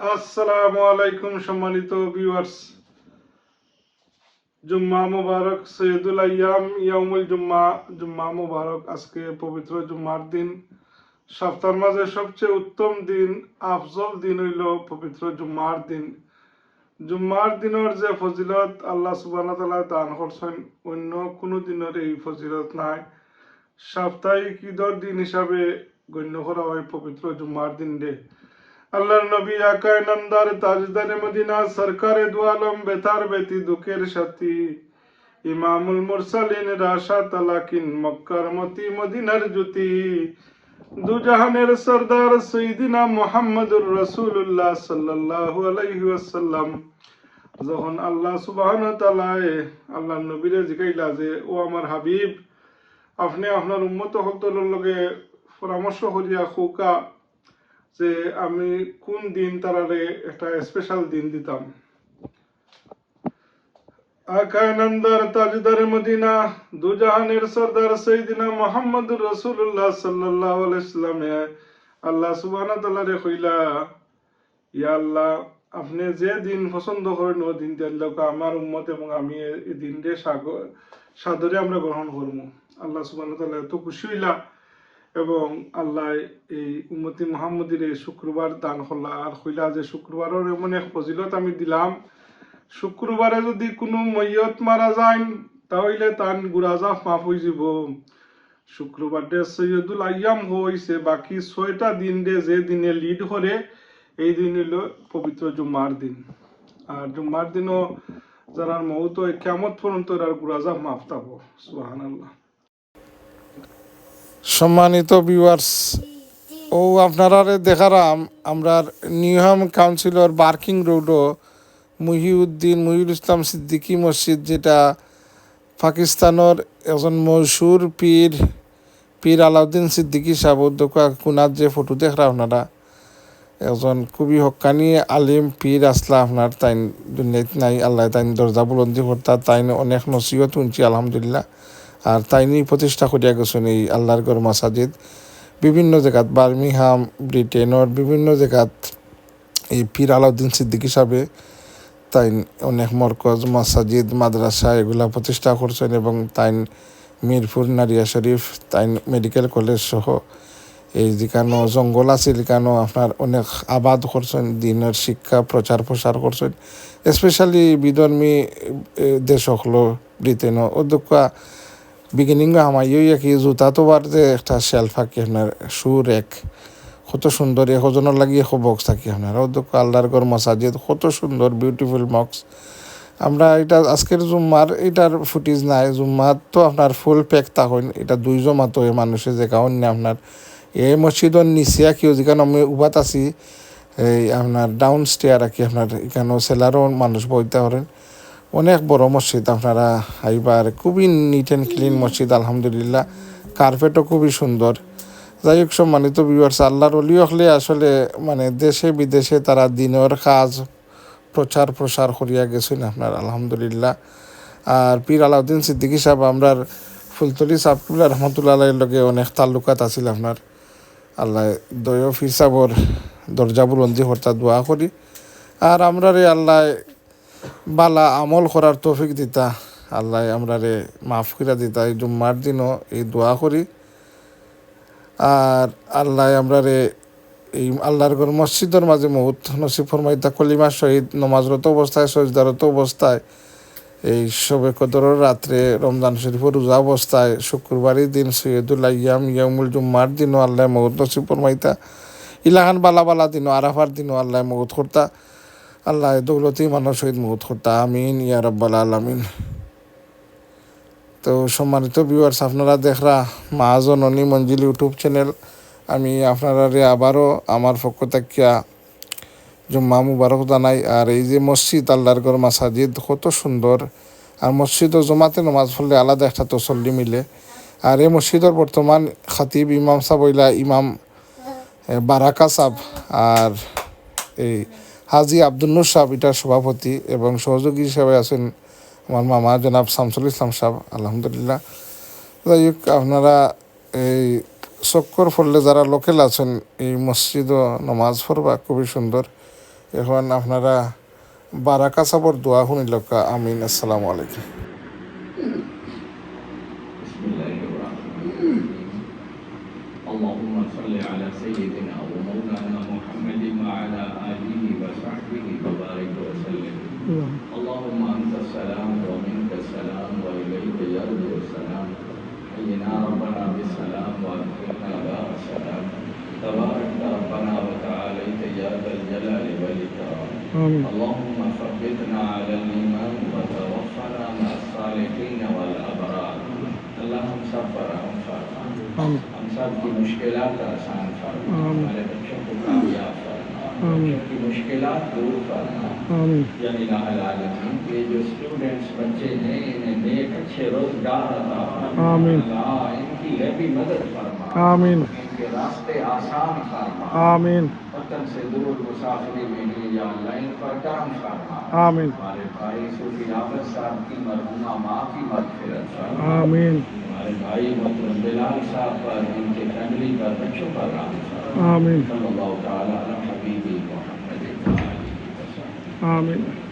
আসসালামু আলাইকুম সম্মানিত ভিউয়ার্স জুম্মা মুবারক, সৈয়দুল আয়াম ইয়ামুল জুম্মা। জুম্মা মুবারক, আজকে পবিত্র জুম্মার দিন। সপ্তাহের মাঝে সবচেয়ে উত্তম দিন, আফজল দিন হইল পবিত্র জুম্মার দিন। জুম্মার দিনের যে ফজিলত আল্লাহ সুবাহ দান করছেন, অন্য কোনো দিনের এই ফজিলত নাই। সাপ্তাহিক ঈদর দিন হিসাবে গণ্য করা হয় পবিত্র জুম্মার দিন রে আল্লাহর নবী আকায় নামদার তাজদারে মদিনা সরকারে দু আলম বেতার বেতি দুঃখের সাথী। ইমামুল মুরসালিন রাশা তালাকিন মক্কার মতি মদিনার জ্যোতি। দুজাহানের সরদার সৈদিনা মোহাম্মদুর রসুল্লাহ সাল্লাল্লাহু আলাইহি যখন আল্লাহ সুবহান তালায় আল্লাহ নবীরে জিগাইলা যে, ও আমার হাবিব, আপনি আপনার উম্মত হকতলের লগে পরামর্শ করিয়া খোকা যে আমি কোন দিন তারারে একটা স্পেশাল দিন দিতাম। আকায় নন্দার তাজদার মদিনা, দুজাহানের সর্দার সৈদিনা মোহাম্মদুর রসুল্লাহ সাল্লাল্লাহু আলাইহি সাল্লামে আল্লাহ সুবহানাহু তাআলারে কইলা, ইয়া আল্লাহ, আপনি যে দিন পছন্দ করেন ও দিন দিল্লাহ আমার উম্মত এবং আমি এই দিনরে সাগর সাদরে আমরা গ্রহণ করব আল্লাহ সুবহানাহু তাআলা এত খুশি হইলা। এবং আল্লাহ এই উম্মতি মোহাম্মদীর এই শুক্রবার দান করলা। আর হইলা যে শুক্রবারের এমন এক ফজিলত আমি দিলাম, শুক্রবারে যদি কোনো মৈয়ত মারা যায় তাহলে তান গুরাজাফ মাফ হয়ে যাব। শুক্রবার ডে সৈয়দুল আয়াম হয়েছে বাকি ছয়টা দিন ডে যে দিনে লিড করে, এই দিন হইল পবিত্র জুম্মার দিন। আর জুম্মার দিনও যারা মৌত কেমত পর্যন্ত আর গুরাজাফ মাফ থাকব সুহান আল্লাহ সম্মানিত ভিউয়ার্স ও আপনারা দেখারাম, আমরা নিউহাম কাউন্সিলর বার্কিং রোডও মুহিউদ্দিন মহিউল ইসলাম সিদ্দিকি মসজিদ, যেটা পাকিস্তানের একজন মশহুর পীর পীর আলাউদ্দিন সিদ্দিকি সাহেব দোকা কুনার যে ফটো দেখরা আপনারা। একজন খুবই হকানি আলিম পীর আসলা আপনার তাই দুনিয়াত নাই, আল্লাহ তাই দরজা বুলন্দি কর্তা তাই অনেক নসিহত শুনছি, আলহামদুলিল্লাহ। আর তাইনি প্রতিষ্ঠা করিয়া গেছেন এই আল্লাহর গড় মাসাজিদ। বিভিন্ন জায়গাত বার্মিহাম ব্রিটেনের বিভিন্ন জায়গাত এই পীর আলাউদ্দিন সিদ্দিক হিসাবে তাই অনেক মরকজ, মাসাজিদ, মাদ্রাসা এগুলা প্রতিষ্ঠা করছেন এবং তাই মিরপুর, নারিয়া শরীফ, তাই মেডিকেল কলেজ সহ এই যেখানো জঙ্গল আছে যেখানো আপনার অনেক আবাদ করছেন, দিনের শিক্ষা, প্রচার প্রসার করছেন। স্পেশালি বিধর্মী দেশ হলো ব্রিটেনও অধ্যক্ষ বিগিনিং আমার ইয়ে কি জুতা তো বার যে একটা শেলফ থাকে আপনার শু রেক কত সুন্দর একজনের লাগিয়ে এশ বক্স থাকি আপনার অধ্যক্ষ আল্লাহর গড় মসাজিদ কত সুন্দর বিউটিফুল বক্স আমরা এটা আজকের জুম্মার এটার ফুটেজ নাই জুম্মার তো আপনার ফুল প্যাক তখন এটা দুই জমা তো মানুষের যে কারণ আপনার এই মসজিদর নিচে কেউ যেখানে আমি উবাত আছি এই আপনার ডাউন স্টেয়ার আর কি আপনার এখানেও সেলারও মানুষ বইতে পারেন অনেক বড় মসজিদ আপনারা আইবার, খুবই নিট অ্যান্ড ক্লিন মসজিদ, আলহামদুলিল্লাহ। কার্পেটও খুবই সুন্দর। যাই হোক, সম্মানিত ভিউয়ার্স আল্লাহর অলি হলে আসলে মানে দেশে বিদেশে তারা দিনের কাজ প্রচার প্রসার করিয়া গেছেন আপনার, আলহামদুলিল্লাহ। আর পীর আলাউদ্দিন সিদ্দিকী সাহেব আমরার ফুলতলি সাবকুল্লা রহমতুল্লাহ লগে অনেক তাল্লুকাত আছিল আপনার। আল্লাহ দয় ফির সাবর, দরজা বুলন্দি হর্তা দোয়া করি। আর আমরারে আল্লাহ বালা আমল করার তৌফিক দিতা। আল্লাহ আমরা রে মাফ করে দিতা। এই জুম্মার দিনও এই দোয়া করি। আর আল্লাহ আমরা রে এই আল্লাহর ঘর মসজিদের মাঝে মহুত নসিব ফরমাইতা। কলিমা শহীদ, নমাজরত অবস্থায়, সজদারত অবস্থায়, এই সবে কদরের রাত্রে রমজান শরীফের রোজা অবস্থায়, শুক্রবারই দিন সৈয়দুল আয়াম ইয়ামুল জুম্মার দিনও আল্লাহ মহুত নসিব ফরমাইতা। ইলাহান বালা বালা দিনও, আরাফার দিনও আল্লাহ মহুত করতা। আল্লাহ দৌলতি মানুষ শহীদ মুহূর্ত করতা, আমিন, ইয়া রব্বাল আলামিন। তো সম্মানিত ভিউয়ার্স আপনারা দেখরা মা জননী মঞ্জিল ইউটিউব চ্যানেল আমি আপনারা আবারও আমার পক্ষ থাকিয়া জুম্মা মুবারক জানাই। আর এই যে মসজিদ, আল্লাহর গড় মাসাজিদ, কত সুন্দর। আর মসজিদ ও জমাতে নমাজ পড়লে আলাদা একটা তসল্লি মিলে। আর এই মসজিদের বর্তমান খাতিব ইমাম সাবইলা ইমাম বারাকা সাব আর এই হাজি আব্দুল নূর সাহেব এটার সভাপতি এবং সহযোগী হিসাবে আছেন আমার মামা জনাব শামসুল ইসলাম সাহেব আলহামদুলিল্লাহ যাই হোক আপনারা এই চক্কর ফললে যারা লোকেল আছেন এই মসজিদও নমাজ পড়বা খুবই সুন্দর এখন আপনারা বারাকা সাবর দোয়া শুনিলকা আমিন আসসালামু আলাইকুম بسم الله الرحمن الرحيم اللهم صل على سيدنا ومولانا محمد وعلى آله وصحبه وبارك وسلم اللهم أنت السلام ومنك السلام وإليك يرجع السلام. حينا ربنا بالسلام وأدخلنا دار السلام. تبارك ربنا وتعاليت يا ذا الجلال والإكرام. اللهم ثبتنا على الإيمان وتوفنا مع الصالحين والأبرار. اللہ ہم سب ہم سب کی مشکلات آسان فرما. ہمارے मुश्किलात दूर फरमा या जो स्टूडेंट्स बच्चे हैं इन्हें नेक अच्छे रोज़गार अता आमीन। इनकी है भी मदद फरमा। आमीन। इनके रास्ते आसान फरमा। आमीन। वतन से दूर मुसाफिरी में भी या अल्लाह इन पर करम फरमा। आमीन। हमारे भाई सूफी आफत साहब की मरहुमा माँ की मगफिरत फरमा आमीन। हमारे भाई मोहतरम बिलाल साहब पर इनके फैमिली पर बच्चों पर रहम फरमा। आमीन। सल्लल्लाहु Amen.